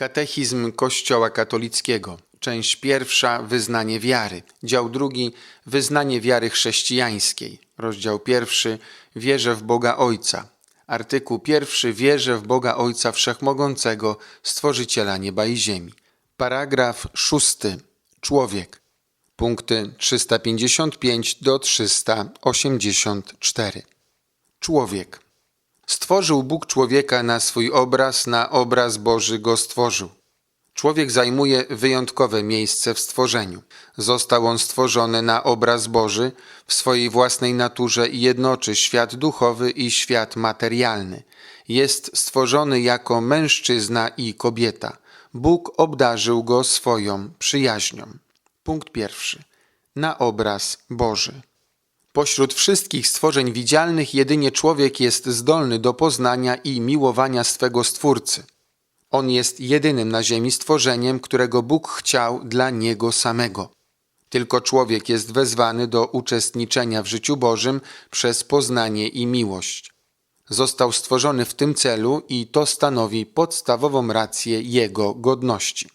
Katechizm Kościoła katolickiego. Część pierwsza Wyznanie wiary. Dział drugi Wyznanie wiary chrześcijańskiej. Rozdział pierwszy Wierzę w Boga Ojca. Artykuł pierwszy Wierzę w Boga Ojca Wszechmogącego, Stworzyciela nieba i ziemi. Paragraf szósty. Człowiek. Punkty 355 do 384. Człowiek. Stworzył Bóg człowieka na swój obraz, na obraz Boży go stworzył. Człowiek zajmuje wyjątkowe miejsce w stworzeniu. Został on stworzony na obraz Boży, w swojej własnej naturze i jednoczy świat duchowy i świat materialny. Jest stworzony jako mężczyzna i kobieta. Bóg obdarzył go swoją przyjaźnią. Punkt pierwszy. Na obraz Boży. Pośród wszystkich stworzeń widzialnych jedynie człowiek jest zdolny do poznania i miłowania swego Stwórcy. On jest jedynym na ziemi stworzeniem, którego Bóg chciał dla niego samego. Tylko człowiek jest wezwany do uczestniczenia w życiu Bożym przez poznanie i miłość. Został stworzony w tym celu i to stanowi podstawową rację jego godności.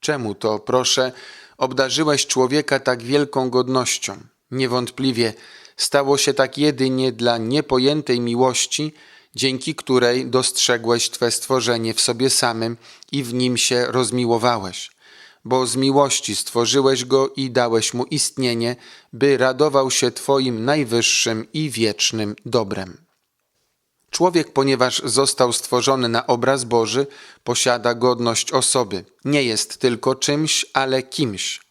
Czemu to, proszę, obdarzyłeś człowieka tak wielką godnością? Niewątpliwie stało się tak jedynie dla niepojętej miłości, dzięki której dostrzegłeś Twe stworzenie w sobie samym i w nim się rozmiłowałeś. Bo z miłości stworzyłeś go i dałeś mu istnienie, by radował się Twoim najwyższym i wiecznym dobrem. Człowiek, ponieważ został stworzony na obraz Boży, posiada godność osoby. Nie jest tylko czymś, ale kimś.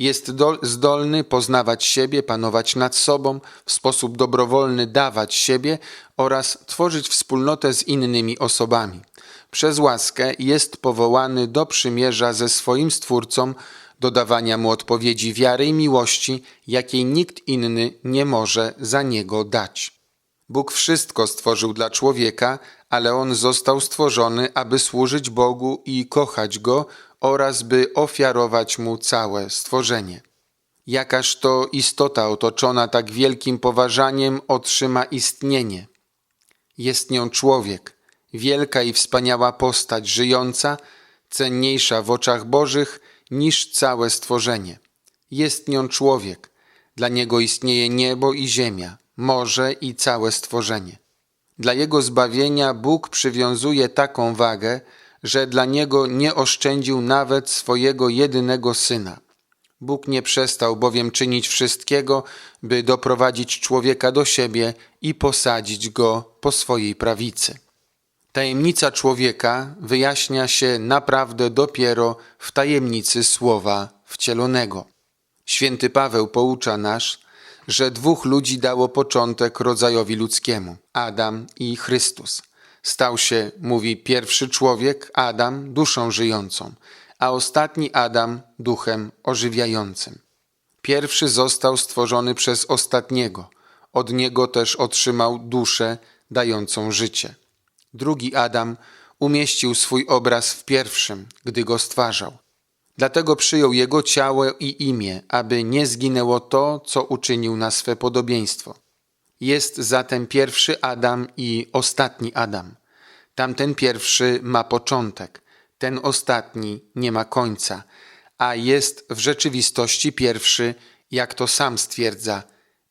Jest do, zdolny poznawać siebie, panować nad sobą, w sposób dobrowolny dawać siebie oraz tworzyć wspólnotę z innymi osobami. Przez łaskę jest powołany do przymierza ze swoim Stwórcą, do dawania mu odpowiedzi wiary i miłości, jakiej nikt inny nie może za niego dać. Bóg wszystko stworzył dla człowieka, ale on został stworzony, aby służyć Bogu i kochać go oraz by ofiarować mu całe stworzenie. Jakaż to istota otoczona tak wielkim poważaniem otrzyma istnienie. Jest nią człowiek, wielka i wspaniała postać żyjąca, cenniejsza w oczach Bożych niż całe stworzenie. Jest nią człowiek, dla niego istnieje niebo i ziemia, morze i całe stworzenie. Dla jego zbawienia Bóg przywiązuje taką wagę, że dla niego nie oszczędził nawet swojego jedynego syna. Bóg nie przestał bowiem czynić wszystkiego, by doprowadzić człowieka do siebie i posadzić go po swojej prawicy. Tajemnica człowieka wyjaśnia się naprawdę dopiero w tajemnicy słowa wcielonego. Święty Paweł poucza nas, że dwóch ludzi dało początek rodzajowi ludzkiemu Adam i Chrystus. Stał się, mówi pierwszy człowiek, Adam, duszą żyjącą, a ostatni Adam duchem ożywiającym. Pierwszy został stworzony przez ostatniego, od niego też otrzymał duszę dającą życie. Drugi Adam umieścił swój obraz w pierwszym, gdy go stwarzał. Dlatego przyjął jego ciało i imię, aby nie zginęło to, co uczynił na swe podobieństwo. Jest zatem pierwszy Adam i ostatni Adam. Tamten pierwszy ma początek, ten ostatni nie ma końca, a jest w rzeczywistości pierwszy, jak to sam stwierdza,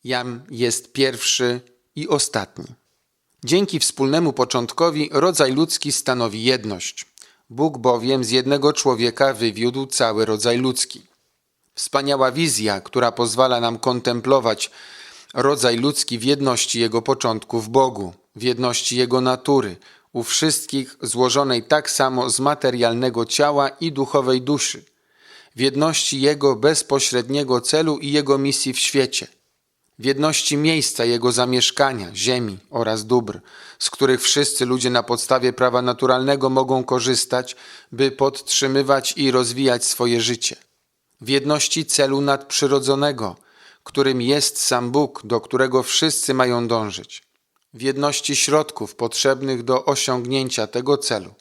jam jest pierwszy i ostatni. Dzięki wspólnemu początkowi rodzaj ludzki stanowi jedność. Bóg bowiem z jednego człowieka wywiódł cały rodzaj ludzki. Wspaniała wizja, która pozwala nam kontemplować rodzaj ludzki w jedności jego początku w Bogu, w jedności jego natury, u wszystkich złożonej tak samo z materialnego ciała i duchowej duszy, w jedności jego bezpośredniego celu i jego misji w świecie, w jedności miejsca jego zamieszkania, ziemi oraz dóbr, z których wszyscy ludzie na podstawie prawa naturalnego mogą korzystać, by podtrzymywać i rozwijać swoje życie, w jedności celu nadprzyrodzonego, którym jest sam Bóg, do którego wszyscy mają dążyć, w jedności środków potrzebnych do osiągnięcia tego celu,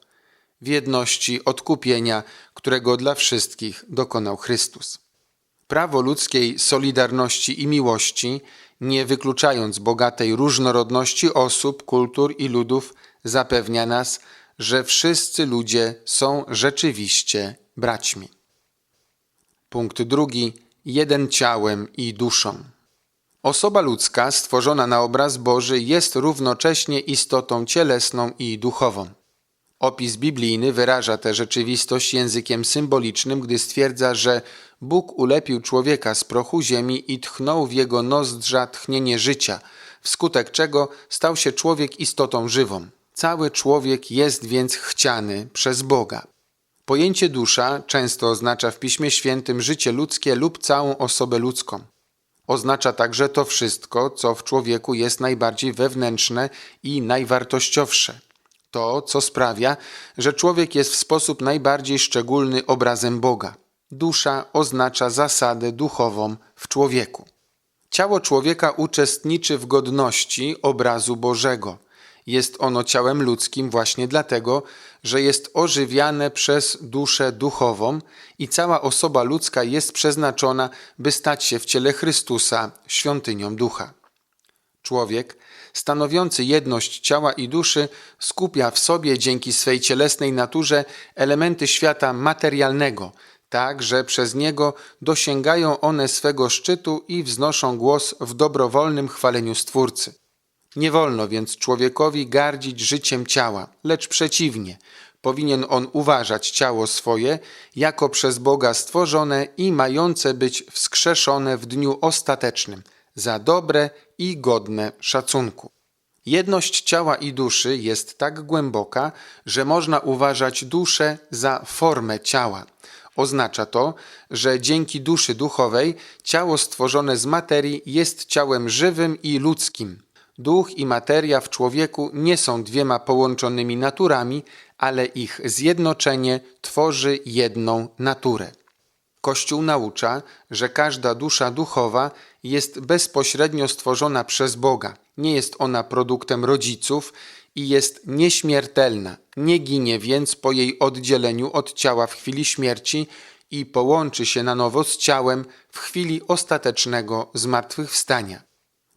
w jedności odkupienia, którego dla wszystkich dokonał Chrystus. Prawo ludzkiej solidarności i miłości, nie wykluczając bogatej różnorodności osób, kultur i ludów, zapewnia nas, że wszyscy ludzie są rzeczywiście braćmi. Punkt drugi. Jeden ciałem i duszą. Osoba ludzka, stworzona na obraz Boży, jest równocześnie istotą cielesną i duchową. Opis biblijny wyraża tę rzeczywistość językiem symbolicznym, gdy stwierdza, że Bóg ulepił człowieka z prochu ziemi i tchnął w jego nozdrza tchnienie życia, wskutek czego stał się człowiek istotą żywą. Cały człowiek jest więc chciany przez Boga. Pojęcie dusza często oznacza w Piśmie Świętym życie ludzkie lub całą osobę ludzką. Oznacza także to wszystko, co w człowieku jest najbardziej wewnętrzne i najwartościowsze. To, co sprawia, że człowiek jest w sposób najbardziej szczególny obrazem Boga. Dusza oznacza zasadę duchową w człowieku. Ciało człowieka uczestniczy w godności obrazu Bożego. Jest ono ciałem ludzkim właśnie dlatego, że jest ożywiane przez duszę duchową i cała osoba ludzka jest przeznaczona, by stać się w ciele Chrystusa świątynią ducha. Człowiek, stanowiący jedność ciała i duszy, skupia w sobie dzięki swej cielesnej naturze elementy świata materialnego, tak że przez niego dosięgają one swego szczytu i wznoszą głos w dobrowolnym chwaleniu Stwórcy. Nie wolno więc człowiekowi gardzić życiem ciała, lecz przeciwnie, powinien on uważać ciało swoje jako przez Boga stworzone i mające być wskrzeszone w dniu ostatecznym za dobre i godne szacunku. Jedność ciała i duszy jest tak głęboka, że można uważać duszę za formę ciała. Oznacza to, że dzięki duszy duchowej ciało stworzone z materii jest ciałem żywym i ludzkim. Duch i materia w człowieku nie są dwiema połączonymi naturami, ale ich zjednoczenie tworzy jedną naturę. Kościół naucza, że każda dusza duchowa jest bezpośrednio stworzona przez Boga. Nie jest ona produktem rodziców i jest nieśmiertelna. Nie ginie więc po jej oddzieleniu od ciała w chwili śmierci i połączy się na nowo z ciałem w chwili ostatecznego zmartwychwstania.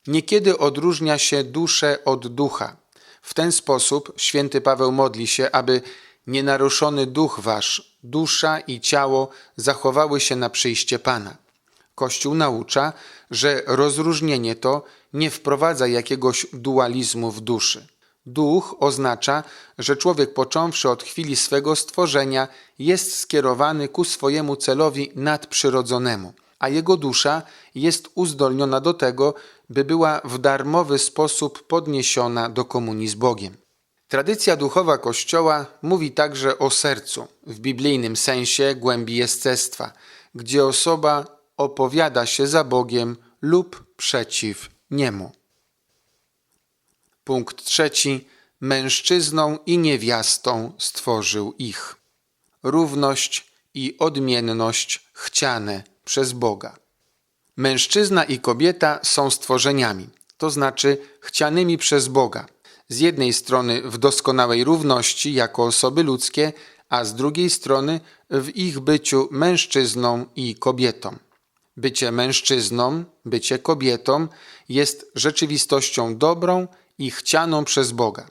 Niekiedy odróżnia się duszę od ducha. W ten sposób święty Paweł modli się, aby nienaruszony duch wasz, dusza i ciało zachowały się na przyjście Pana. Kościół naucza, że rozróżnienie to nie wprowadza jakiegoś dualizmu w duszy. Duch oznacza, że człowiek począwszy od chwili swego stworzenia jest skierowany ku swojemu celowi nadprzyrodzonemu, a jego dusza jest uzdolniona do tego, by była w darmowy sposób podniesiona do komunii z Bogiem. Tradycja duchowa Kościoła mówi także o sercu, w biblijnym sensie głębi jestestwa, gdzie osoba opowiada się za Bogiem lub przeciw Niemu. Punkt trzeci. Mężczyzną i niewiastą stworzył ich. Równość i odmienność chciane przez Boga. Mężczyzna i kobieta są stworzeniami, to znaczy chcianymi przez Boga. Z jednej strony w doskonałej równości jako osoby ludzkie, a z drugiej strony w ich byciu mężczyzną i kobietą. Bycie mężczyzną, bycie kobietą jest rzeczywistością dobrą i chcianą przez Boga.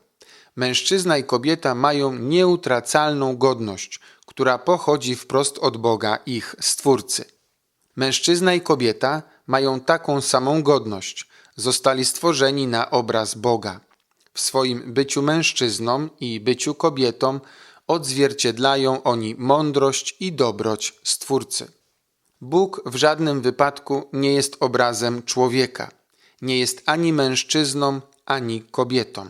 Mężczyzna i kobieta mają nieutracalną godność, która pochodzi wprost od Boga, ich Stwórcy. Mężczyzna i kobieta mają taką samą godność, zostali stworzeni na obraz Boga. W swoim byciu mężczyzną i byciu kobietą odzwierciedlają oni mądrość i dobroć Stwórcy. Bóg w żadnym wypadku nie jest obrazem człowieka, nie jest ani mężczyzną, ani kobietą.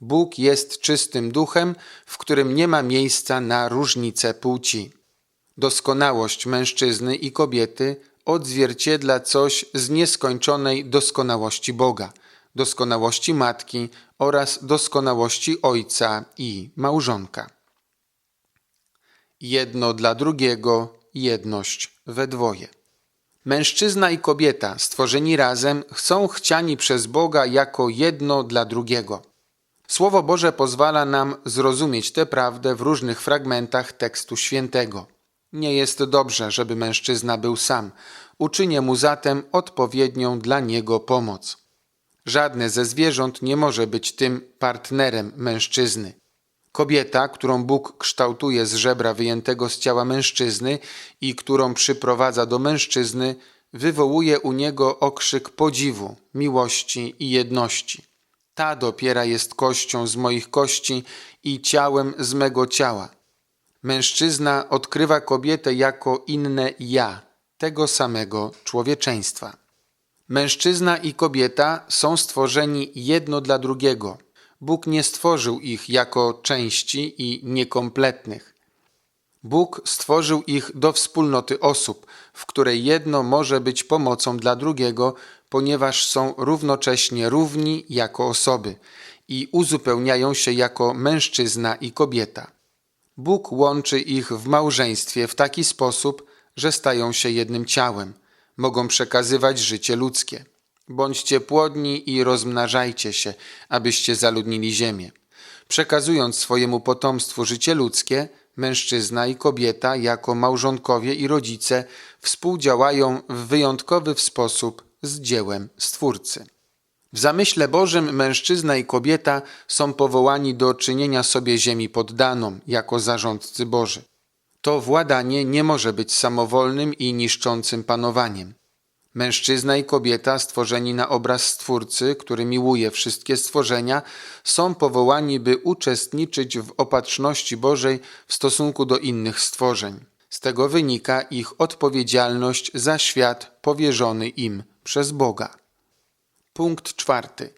Bóg jest czystym duchem, w którym nie ma miejsca na różnice płci. Doskonałość mężczyzny i kobiety odzwierciedla coś z nieskończonej doskonałości Boga, doskonałości matki oraz doskonałości ojca i małżonka. Jedno dla drugiego, jedność we dwoje. Mężczyzna i kobieta, stworzeni razem, są chciani przez Boga jako jedno dla drugiego. Słowo Boże pozwala nam zrozumieć tę prawdę w różnych fragmentach tekstu świętego. Nie jest dobrze, żeby mężczyzna był sam. Uczynię mu zatem odpowiednią dla niego pomoc. Żadne ze zwierząt nie może być tym partnerem mężczyzny. Kobieta, którą Bóg kształtuje z żebra wyjętego z ciała mężczyzny i którą przyprowadza do mężczyzny, wywołuje u niego okrzyk podziwu, miłości i jedności. Ta dopiera jest kością z moich kości i ciałem z mego ciała. Mężczyzna odkrywa kobietę jako inne ja, tego samego człowieczeństwa. Mężczyzna i kobieta są stworzeni jedno dla drugiego. Bóg nie stworzył ich jako części i niekompletnych. Bóg stworzył ich do wspólnoty osób, w której jedno może być pomocą dla drugiego, ponieważ są równocześnie równi jako osoby i uzupełniają się jako mężczyzna i kobieta. Bóg łączy ich w małżeństwie w taki sposób, że stają się jednym ciałem, mogą przekazywać życie ludzkie. Bądźcie płodni i rozmnażajcie się, abyście zaludnili ziemię. Przekazując swojemu potomstwu życie ludzkie, mężczyzna i kobieta jako małżonkowie i rodzice współdziałają w wyjątkowy sposób z dziełem Stwórcy. W zamyśle Bożym mężczyzna i kobieta są powołani do czynienia sobie ziemi poddaną jako zarządcy Boży. To władanie nie może być samowolnym i niszczącym panowaniem. Mężczyzna i kobieta, stworzeni na obraz Stwórcy, który miłuje wszystkie stworzenia, są powołani, by uczestniczyć w opatrzności Bożej w stosunku do innych stworzeń. Z tego wynika ich odpowiedzialność za świat powierzony im przez Boga. Punkt czwarty.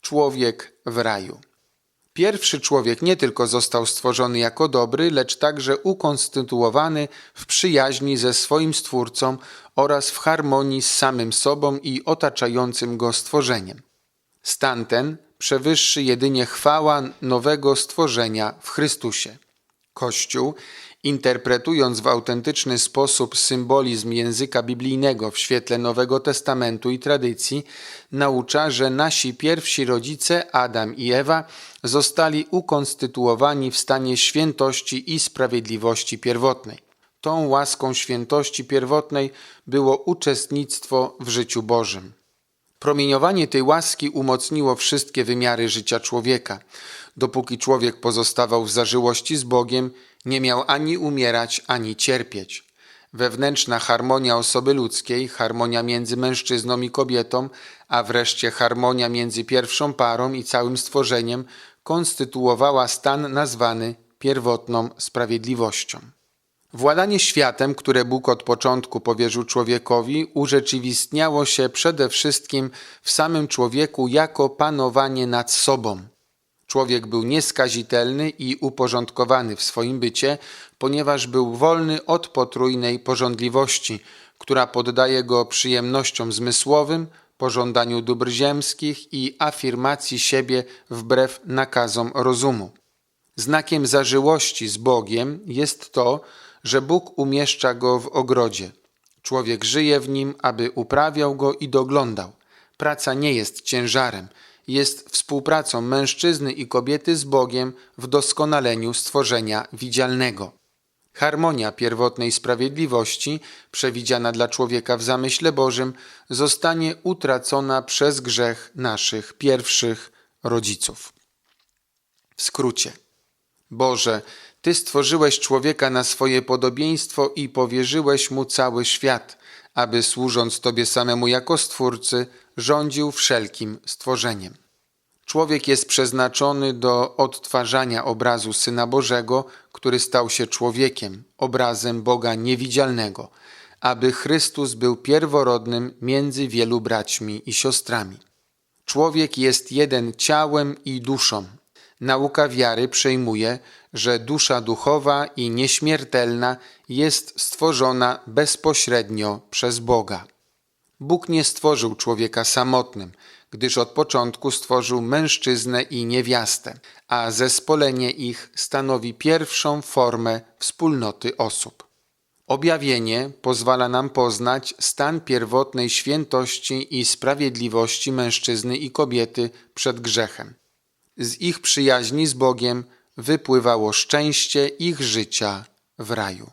Człowiek w raju. Pierwszy człowiek nie tylko został stworzony jako dobry, lecz także ukonstytuowany w przyjaźni ze swoim Stwórcą oraz w harmonii z samym sobą i otaczającym go stworzeniem. Stan ten przewyższy jedynie chwała nowego stworzenia w Chrystusie. Kościół, interpretując w autentyczny sposób symbolizm języka biblijnego w świetle Nowego Testamentu i tradycji, naucza, że nasi pierwsi rodzice, Adam i Ewa, zostali ukonstytuowani w stanie świętości i sprawiedliwości pierwotnej. Tą łaską świętości pierwotnej było uczestnictwo w życiu Bożym. Promieniowanie tej łaski umocniło wszystkie wymiary życia człowieka. Dopóki człowiek pozostawał w zażyłości z Bogiem, nie miał ani umierać, ani cierpieć. Wewnętrzna harmonia osoby ludzkiej, harmonia między mężczyzną i kobietą, a wreszcie harmonia między pierwszą parą i całym stworzeniem konstytuowała stan nazwany pierwotną sprawiedliwością. Władanie światem, które Bóg od początku powierzył człowiekowi, urzeczywistniało się przede wszystkim w samym człowieku jako panowanie nad sobą. Człowiek był nieskazitelny i uporządkowany w swoim bycie, ponieważ był wolny od potrójnej pożądliwości, która poddaje go przyjemnościom zmysłowym, pożądaniu dóbr ziemskich i afirmacji siebie wbrew nakazom rozumu. Znakiem zażyłości z Bogiem jest to, że Bóg umieszcza go w ogrodzie. Człowiek żyje w nim, aby uprawiał go i doglądał. Praca nie jest ciężarem, jest współpracą mężczyzny i kobiety z Bogiem w doskonaleniu stworzenia widzialnego. Harmonia pierwotnej sprawiedliwości, przewidziana dla człowieka w zamyśle Bożym, zostanie utracona przez grzech naszych pierwszych rodziców. W skrócie. Boże, Ty stworzyłeś człowieka na swoje podobieństwo i powierzyłeś mu cały świat, aby służąc Tobie samemu jako Stwórcy, rządził wszelkim stworzeniem. Człowiek jest przeznaczony do odtwarzania obrazu Syna Bożego, który stał się człowiekiem, obrazem Boga niewidzialnego, aby Chrystus był pierworodnym między wielu braćmi i siostrami. Człowiek jest jeden ciałem i duszą. Nauka wiary przejmuje, że dusza duchowa i nieśmiertelna jest stworzona bezpośrednio przez Boga. Bóg nie stworzył człowieka samotnym, gdyż od początku stworzył mężczyznę i niewiastę, a zespolenie ich stanowi pierwszą formę wspólnoty osób. Objawienie pozwala nam poznać stan pierwotnej świętości i sprawiedliwości mężczyzny i kobiety przed grzechem. Z ich przyjaźni z Bogiem wypływało szczęście ich życia w raju.